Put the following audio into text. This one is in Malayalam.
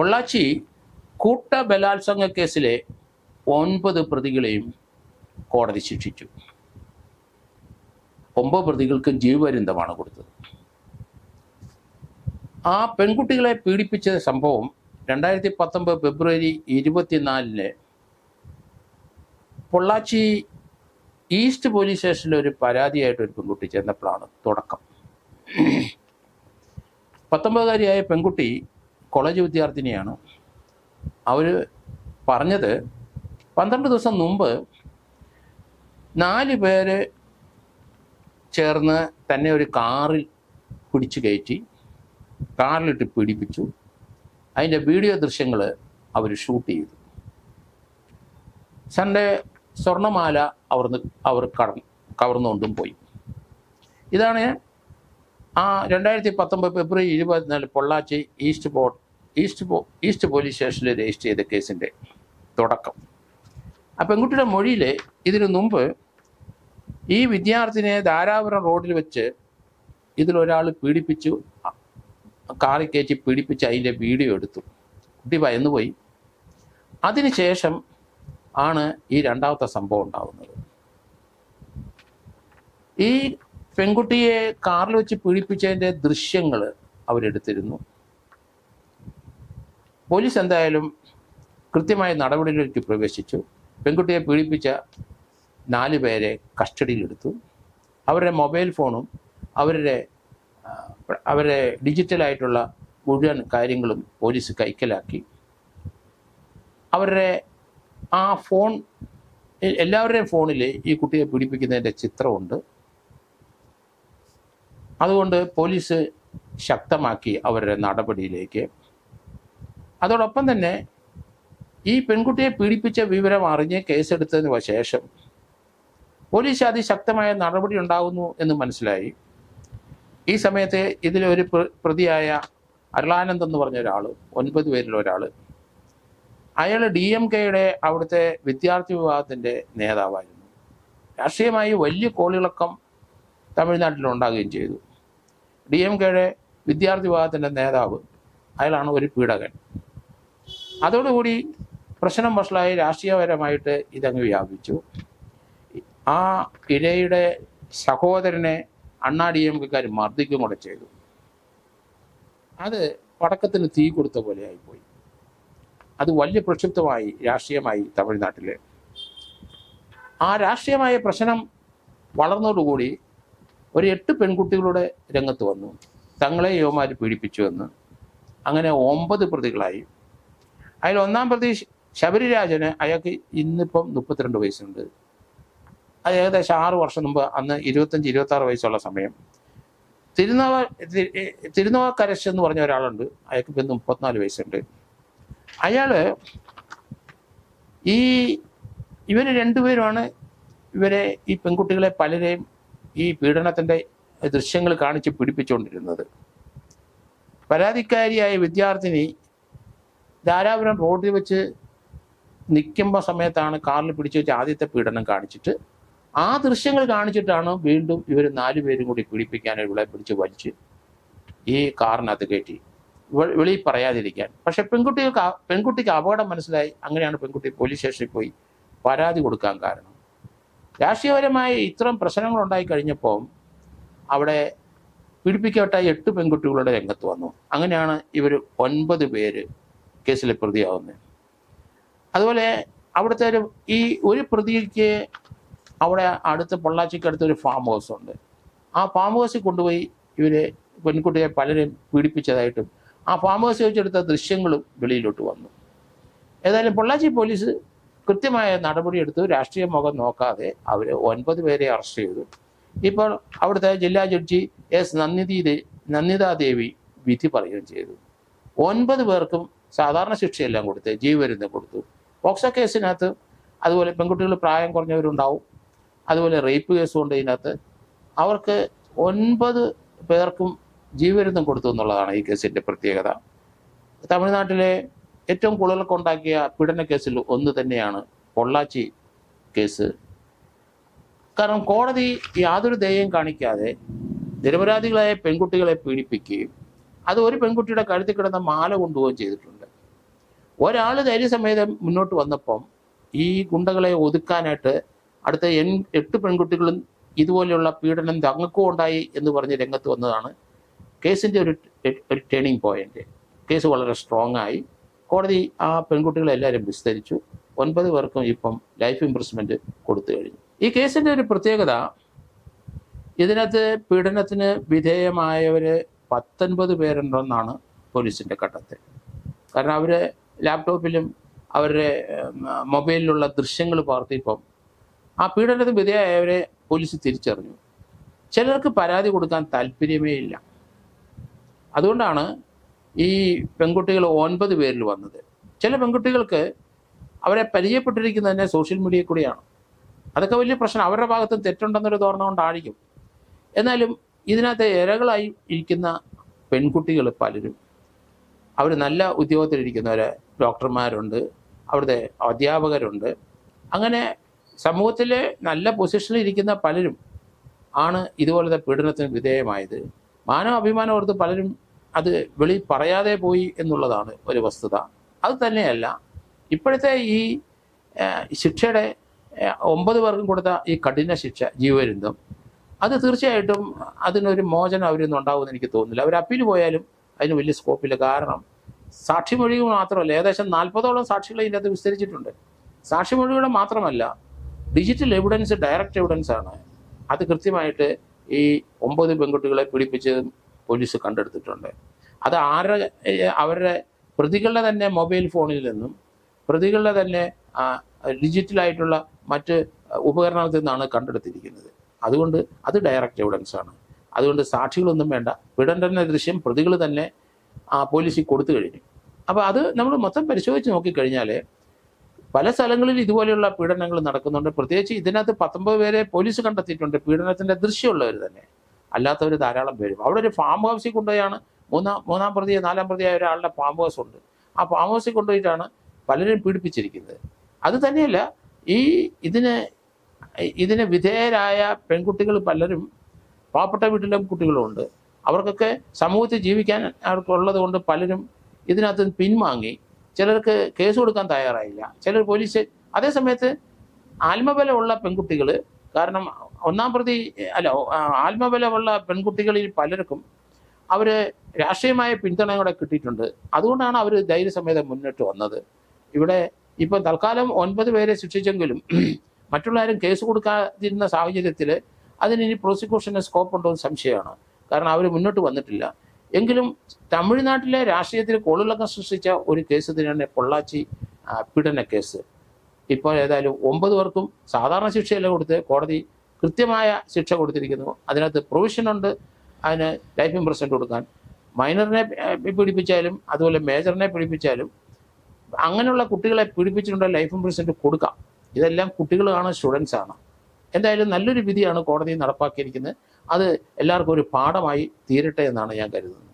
പൊള്ളാച്ചി കൂട്ട ബലാത്സംഗ കേസിലെ ഒൻപത് പ്രതികളെയും കോടതി ശിക്ഷിച്ചു. ഒമ്പത് പ്രതികൾക്കും ജീവപര്യന്തമാണ് കൊടുത്തത്. ആ പെൺകുട്ടികളെ പീഡിപ്പിച്ച സംഭവം രണ്ടായിരത്തി പത്തൊമ്പത് ഫെബ്രുവരി ഇരുപത്തിനാലിന് പൊള്ളാച്ചി ഈസ്റ്റ് പോലീസ് സ്റ്റേഷനിൽ ഒരു പരാതിയായിട്ട് ഒരു പെൺകുട്ടി ചെന്നപ്പോഴാണ് തുടക്കം. പത്തൊമ്പതുകാരിയായ പെൺകുട്ടി കോളേജ് വിദ്യാർത്ഥിനിയാണ്. അവർ പറഞ്ഞത് പന്ത്രണ്ട് ദിവസം മുമ്പ് നാല് പേര് ചേർന്ന് തന്നെ ഒരു കാറിൽ പിടിച്ചു കയറ്റി കാറിലിട്ട് പീഡിപ്പിച്ചു. അതിന്റെ വീഡിയോ ദൃശ്യങ്ങൾ അവർ ഷൂട്ട് ചെയ്തു. സൺഡേ സ്വർണമാല അവർ അവർ കടന്നു കവർന്നുകൊണ്ടും പോയി. ഇതാണ് ആ രണ്ടായിരത്തി പത്തൊമ്പത് ഫെബ്രുവരി ഇരുപത്തിനാല് പൊള്ളാച്ചി ഈസ്റ്റ് പോ ഈസ്റ്റ് പോ ഈസ്റ്റ് പോലീസ് സ്റ്റേഷനിൽ രജിസ്റ്റർ ചെയ്ത കേസിന്റെ തുടക്കം. ആ പെൺകുട്ടിയുടെ മൊഴിയിൽ ഇതിനു മുമ്പ് ഈ വിദ്യാർത്ഥിനെ ധാരാപുരം റോഡിൽ വെച്ച് ഇതിലൊരാൾ പീഡിപ്പിച്ചു കാറി കയറ്റി പീഡിപ്പിച്ച് അതിന്റെ വീഡിയോ എടുത്തു. കുട്ടി ഭയന്നുപോയി. അതിനുശേഷം ആണ് ഈ രണ്ടാമത്തെ സംഭവം ഉണ്ടാകുന്നത്. ഈ പെൺകുട്ടിയെ കാറിൽ വെച്ച് പീഡിപ്പിച്ചതിന്റെ ദൃശ്യങ്ങൾ അവരെടുത്തിരുന്നു. പോലീസ് എന്തായാലും കൃത്യമായ നടപടികളിലേക്ക് പ്രവേശിച്ചു. പെൺകുട്ടിയെ പീഡിപ്പിച്ച നാല് പേരെ കസ്റ്റഡിയിലെടുത്തു. അവരുടെ മൊബൈൽ ഫോണും അവരുടെ അവരെ ഡിജിറ്റലായിട്ടുള്ള മുഴുവൻ കാര്യങ്ങളും പോലീസ് കൈക്കലാക്കി. അവരുടെ ആ ഫോൺ എല്ലാവരുടെയും ഫോണിൽ ഈ കുട്ടിയെ പീഡിപ്പിക്കുന്നതിന്റെ ചിത്രമുണ്ട്. അതുകൊണ്ട് പോലീസ് ശക്തമാക്കി അവരുടെ നടപടിയിലേക്ക്. അതോടൊപ്പം തന്നെ ഈ പെൺകുട്ടിയെ പീഡിപ്പിച്ച വിവരം അറിഞ്ഞ് കേസെടുത്തതിന് ശേഷം പോലീസ് അതിശക്തമായ നടപടി ഉണ്ടാകുന്നു എന്ന് മനസ്സിലായി. ഈ സമയത്ത് ഇതിലൊരു പ്ര- പ്രതിയായ അരുളാനന്ദ് എന്ന് പറഞ്ഞ ഒരാൾ ഒൻപത് പേരിൽ ഒരാൾ അയാൾ ഡി എം കെയുടെ അവിടുത്തെ വിദ്യാർത്ഥി വിഭാഗത്തിന്റെ നേതാവായിരുന്നു. രാഷ്ട്രീയമായി വലിയ കോളിളക്കം തമിഴ്നാട്ടിൽ ഉണ്ടാകുകയും ചെയ്തു. ഡി എം കെയുടെ വിദ്യാർത്ഥി വിഭാഗത്തിന്റെ നേതാവ് അയാളാണ് ഒരു പീഡകൻ. അതോടുകൂടി പ്രശ്നം വഷളായി രാഷ്ട്രീയപരമായിട്ട് ഇതങ്ങ് വ്യാപിച്ചു. ആ ഇരയുടെ സഹോദരനെ അണ്ണാ ഡി എം കെക്കാർ മർദ്ദിക്കും കൂടെ ചെയ്തു. അത് പടക്കത്തിന് തീ കൊടുത്ത പോലെ ആയിപ്പോയി. അത് വലിയ പ്രക്ഷുബ്ധമായി രാഷ്ട്രീയമായി തമിഴ്നാട്ടിൽ ആ രാഷ്ട്രീയമായ പ്രശ്നം വളർന്നതോടുകൂടി ഒരു എട്ട് പെൺകുട്ടികളുടെ രംഗത്ത് വന്നു. തങ്ങളെ യുവമാർ പീഡിപ്പിച്ചുവെന്ന് അങ്ങനെ ഒമ്പത് പ്രതികളായി. അതിൽ ഒന്നാം പ്രതി ശബരിരാജന് അയാൾക്ക് ഇന്നിപ്പം മുപ്പത്തിരണ്ട് വയസ്സുണ്ട്. അത് ഏകദേശം ആറ് വർഷം മുമ്പ് അന്ന് ഇരുപത്തഞ്ച് ഇരുപത്തി ആറ് വയസ്സുള്ള സമയം. തിരുനവ തിരുനവ എന്ന് പറഞ്ഞ ഒരാളുണ്ട്. അയാൾക്ക് ഇപ്പം മുപ്പത്തിനാല് വയസ്സുണ്ട്. അയാൾ ഈ ഇവർ രണ്ടുപേരുമാണ് ഇവരെ ഈ പെൺകുട്ടികളെ പലരെയും ഈ പീഡനത്തിന്റെ ദൃശ്യങ്ങൾ കാണിച്ച് പിടിപ്പിച്ചുകൊണ്ടിരുന്നത്. പരാതിക്കാരിയായ വിദ്യാർത്ഥിനി ധാരാപുരം റോഡിൽ വെച്ച് നിൽക്കുമ്പോൾ സമയത്താണ് കാറിൽ പിടിച്ചു വെച്ച് ആദ്യത്തെ പീഡനം കാണിച്ചിട്ട് ആ ദൃശ്യങ്ങൾ കാണിച്ചിട്ടാണ് വീണ്ടും ഇവർ നാലു പേരും കൂടി പീഡിപ്പിക്കാൻ ഇവളെ പിടിച്ച് വലിച്ച് ഈ കാറിനകത്ത് കയറ്റി. വെളിയിൽ പറയാതിരിക്കാൻ. പക്ഷെ പെൺകുട്ടികൾക്ക് പെൺകുട്ടിക്ക് അപകടം മനസ്സിലായി. അങ്ങനെയാണ് പെൺകുട്ടി പോലീസ് സ്റ്റേഷനിൽ പോയി പരാതി കൊടുക്കാൻ കാരണം. രാഷ്ട്രീയപരമായ ഇത്തരം പ്രശ്നങ്ങൾ ഉണ്ടായി കഴിഞ്ഞപ്പോൾ അവിടെ പീഡിപ്പിക്കപ്പെട്ട എട്ട് പെൺകുട്ടികളുടെ രംഗത്ത് വന്നു. അങ്ങനെയാണ് ഇവർ ഒൻപത് പേര് കേസിലെ പ്രതിയാവുന്നത്. അതുപോലെ അവിടുത്തെ ഒരു ഈ ഒരു പ്രതിക്ക് അവിടെ അടുത്ത് പൊള്ളാച്ചിക്ക് അടുത്ത് ഒരു ഫാം ഹൗസ് ഉണ്ട്. ആ ഫാം ഹൗസിൽ കൊണ്ടുപോയി ഇവർ പെൺകുട്ടിയെ പലരും പീഡിപ്പിച്ചതായിട്ടും ആ ഫാം ഹൗസ് വെച്ചെടുത്ത ദൃശ്യങ്ങളും വെളിയിലോട്ട് വന്നു. ഏതായാലും പൊള്ളാച്ചി പോലീസ് കൃത്യമായ നടപടിയെടുത്തു രാഷ്ട്രീയ മുഖം നോക്കാതെ അവർ ഒൻപത് പേരെ അറസ്റ്റ് ചെയ്തു. ഇപ്പോൾ അവിടുത്തെ ജില്ലാ ജഡ്ജി എസ് നന്ദിതി ദേവി വിധി പറയുകയും ചെയ്തു. ഒൻപത് പേർക്കും സാധാരണ ശിക്ഷയെല്ലാം കൊടുത്ത് ജീവരുന്ന് കൊടുത്തു. ഓക്സോ കേസിനകത്ത് അതുപോലെ പെൺകുട്ടികൾ പ്രായം കുറഞ്ഞവരുണ്ടാവും. അതുപോലെ റേപ്പ് കേസും ഉണ്ട് ഇതിനകത്ത്. അവർക്ക് ഒൻപത് പേർക്കും ജീവരുന്നും കൊടുത്തു എന്നുള്ളതാണ് ഈ കേസിന്റെ പ്രത്യേകത. തമിഴ്നാട്ടിലെ ഏറ്റവും കൂടുതലൊക്കെ പീഡന കേസിൽ ഒന്ന് തന്നെയാണ് പൊള്ളാച്ചി കേസ്. കാരണം കോടതി യാതൊരു ദയയും കാണിക്കാതെ നിരപരാധികളായ പെൺകുട്ടികളെ പീഡിപ്പിക്കുകയും അത് ഒരു പെൺകുട്ടിയുടെ കഴുത്തിൽ കിടന്ന മാല കൊണ്ടുപോവുകയും ചെയ്തിട്ടുണ്ട്. ഒരാൾ ധൈര്യസമേതം മുന്നോട്ട് വന്നപ്പം ഈ ഗുണ്ടകളെ ഒതുക്കാനായിട്ട് അടുത്ത എൺ എട്ട് പെൺകുട്ടികളും ഇതുപോലെയുള്ള പീഡനം തങ്ങൾക്കും ഉണ്ടായി എന്ന് പറഞ്ഞ് രംഗത്ത് വന്നതാണ് കേസിന്റെ ഒരു ഒരു ടേണിംഗ് പോയിന്റ് കേസ് വളരെ സ്ട്രോങ് ആയി. കോടതി ആ പെൺകുട്ടികളെ എല്ലാവരും വിസ്തരിച്ചു. ഒൻപത് പേർക്കും ഇപ്പം ലൈഫ് ഇംപ്രസ്മെന്റ് കൊടുത്തു കഴിഞ്ഞു. ഈ കേസിന്റെ ഒരു പ്രത്യേകത ഇതിനകത്ത് പീഡനത്തിന് വിധേയമായവര് പത്തൊൻപത് പേരുണ്ടെന്നാണ് പോലീസിന്റെ കണ്ടെത്തൽ. കാരണം അവർ ലാപ്ടോപ്പിലും അവരുടെ മൊബൈലിലുള്ള ദൃശ്യങ്ങൾ പാർത്തിയപ്പം ആ പീഡനത്തിന് വിധേയമായവരെ പോലീസ് തിരിച്ചറിഞ്ഞു. ചിലർക്ക് പരാതി കൊടുക്കാൻ താല്പര്യമേ ഇല്ല. അതുകൊണ്ടാണ് ഈ പെൺകുട്ടികൾ ഒൻപത് പേരിൽ വന്നത്. ചില പെൺകുട്ടികൾക്ക് അവരെ പരിചയപ്പെട്ടിരിക്കുന്നത് തന്നെ സോഷ്യൽ മീഡിയയിൽ കൂടിയാണ്. അതൊക്കെ വലിയ പ്രശ്നം. അവരുടെ ഭാഗത്തും തെറ്റുണ്ടെന്നൊരു തോന്നണം കൊണ്ടായിരിക്കും എന്നാലും ഇതിനകത്ത് ഇരകളായി ഇരിക്കുന്ന പെൺകുട്ടികൾ പലരും. അവർ നല്ല ഉദ്യോഗത്തിലിരിക്കുന്നവർ ഡോക്ടർമാരുണ്ട്. അവിടുത്തെ അധ്യാപകരുണ്ട്. അങ്ങനെ സമൂഹത്തിലെ നല്ല പൊസിഷനിൽ ഇരിക്കുന്ന പലരും ആണ് ഇതുപോലത്തെ പീഡനത്തിന് വിധേയമായത്. മാനവ അഭിമാനം ഓർത്ത് പലരും അത് വെളി പറയാതെ പോയി എന്നുള്ളതാണ് ഒരു വസ്തുത. അത് തന്നെയല്ല ഇപ്പോഴത്തെ ഈ ശിക്ഷയുടെ ഒമ്പത് പേർക്കും കൊടുത്ത ഈ കഠിന ശിക്ഷ ജീവപര്യന്തം അത് തീർച്ചയായിട്ടും അതിനൊരു മോചനം അവരൊന്നും ഉണ്ടാവുമെന്ന് എനിക്ക് തോന്നുന്നില്ല. അവർ അപ്പീൽ പോയാലും അതിന് വലിയ സ്കോപ്പില്ല. കാരണം സാക്ഷിമൊഴികൾ മാത്രമല്ല ഏകദേശം നാൽപ്പതോളം സാക്ഷികൾ ഇതിന്റെ അകത്ത് വിസ്തരിച്ചിട്ടുണ്ട്. സാക്ഷിമൊഴികൾ മാത്രമല്ല ഡിജിറ്റൽ എവിഡൻസ് ഡയറക്റ്റ് എവിഡൻസ് ആണ്. അത് കൃത്യമായിട്ട് ഈ ഒമ്പത് പെൺകുട്ടികളെ പിടിപ്പിച്ച് പോലീസ് കണ്ടെടുത്തിട്ടുണ്ട്. അത് ആരുടെ അവരുടെ പ്രതികളുടെ തന്നെ മൊബൈൽ ഫോണിൽ നിന്നും പ്രതികളുടെ തന്നെ ഡിജിറ്റലായിട്ടുള്ള മറ്റ് ഉപകരണത്തിൽ നിന്നാണ് കണ്ടെടുത്തിരിക്കുന്നത്. അതുകൊണ്ട് അത് ഡയറക്റ്റ് എവിഡൻസ് ആണ്. അതുകൊണ്ട് സാക്ഷികളൊന്നും വേണ്ട. വിടണ്ടെന്ന ദൃശ്യം പ്രതികൾ തന്നെ ആ പോലീസിൽ കൊടുത്തു കഴിഞ്ഞു. അപ്പോൾ അത് നമ്മൾ മൊത്തം പരിശോധിച്ച് നോക്കിക്കഴിഞ്ഞാൽ പല സ്ഥലങ്ങളിൽ ഇതുപോലെയുള്ള പീഡനങ്ങൾ നടക്കുന്നുണ്ട്. പ്രത്യേകിച്ച് ഇതിനകത്ത് പത്തൊമ്പത് പേരെ പോലീസ് കണ്ടെത്തിയിട്ടുണ്ട്. പീഡനത്തിന്റെ ദൃശ്യമുള്ളവർ തന്നെ. അല്ലാത്തവർ ധാരാളം പേരും അവിടെ ഒരു ഫാം ഹൗസിൽ കൊണ്ടുപോയാണ് മൂന്നാം മൂന്നാം പ്രതി നാലാം പ്രതിയായ ഒരാളുടെ ഫാം ഹൗസ് ഉണ്ട്. ആ ഫാം ഹൗസിൽ കൊണ്ടുപോയിട്ടാണ് പലരും പീഡിപ്പിച്ചിരിക്കുന്നത്. അത് തന്നെയല്ല ഈ ഇതിന് ഇതിന് വിധേയരായ പെൺകുട്ടികൾ പലരും പാവപ്പെട്ട വീട്ടിലെ കുട്ടികളുണ്ട് അവർക്കൊക്കെ സമൂഹത്തിൽ ജീവിക്കാൻ അവർക്കുള്ളത് കൊണ്ട് പലരും ഇതിനകത്ത് പിൻവാങ്ങി. ചിലർക്ക് കേസ് കൊടുക്കാൻ തയ്യാറായില്ല. ചിലർ പോലീസ് അതേസമയത്ത് ആത്മബലമുള്ള പെൺകുട്ടികൾ കാരണം ഒന്നാം പ്രതി അല്ല ആത്മബലമുള്ള പെൺകുട്ടികളിൽ പലർക്കും അവർ രാഷ്ട്രീയമായ പിന്തുണ കൂടെ കിട്ടിയിട്ടുണ്ട്. അതുകൊണ്ടാണ് അവർ ധൈര്യസമേതം മുന്നോട്ട് വന്നത്. ഇവിടെ ഇപ്പം തൽക്കാലം ഒൻപത് പേരെ ശിക്ഷിച്ചെങ്കിലും മറ്റുള്ളവരും കേസ് കൊടുക്കാതിരുന്ന സാഹചര്യത്തിൽ അതിന് ഇനി പ്രോസിക്യൂഷന് സ്കോപ്പ് ഉണ്ടോ എന്ന് സംശയമാണ്. കാരണം അവർ മുന്നോട്ട് വന്നിട്ടില്ല. എങ്കിലും തമിഴ്നാട്ടിലെ രാഷ്ട്രീയത്തിൽ കോളിളക്കം സൃഷ്ടിച്ച ഒരു കേസ് തന്നെയാണ് പൊള്ളാച്ചി പീഡന കേസ് ഇപ്പോൾ ഏതായാലും ഒമ്പത് പേർക്കും സാധാരണ ശിക്ഷയല്ല കൊടുത്ത് കോടതി കൃത്യമായ ശിക്ഷ കൊടുത്തിരിക്കുന്നു. അതിനകത്ത് പ്രൊവിഷൻ ഉണ്ട്. അതിന് ലൈഫ് ഇംപ്രസന്റ് കൊടുക്കാൻ. മൈനറിനെ പീഡിപ്പിച്ചാലും അതുപോലെ മേജറിനെ പീഡിപ്പിച്ചാലും അങ്ങനെയുള്ള കുട്ടികളെ പീഡിപ്പിച്ചിട്ടുണ്ടെങ്കിൽ ലൈഫ് ഇംപ്രസന്റ് കൊടുക്കാം. ഇതെല്ലാം കുട്ടികളാണ് സ്റ്റുഡൻസാണ് എന്തായാലും നല്ലൊരു വിധിയാണ് കോടതി നടപ്പാക്കിയിരിക്കുന്നത്. അത് എല്ലാവർക്കും ഒരു പാഠമായി തീരട്ടെ എന്നാണ് ഞാൻ കരുതുന്നത്.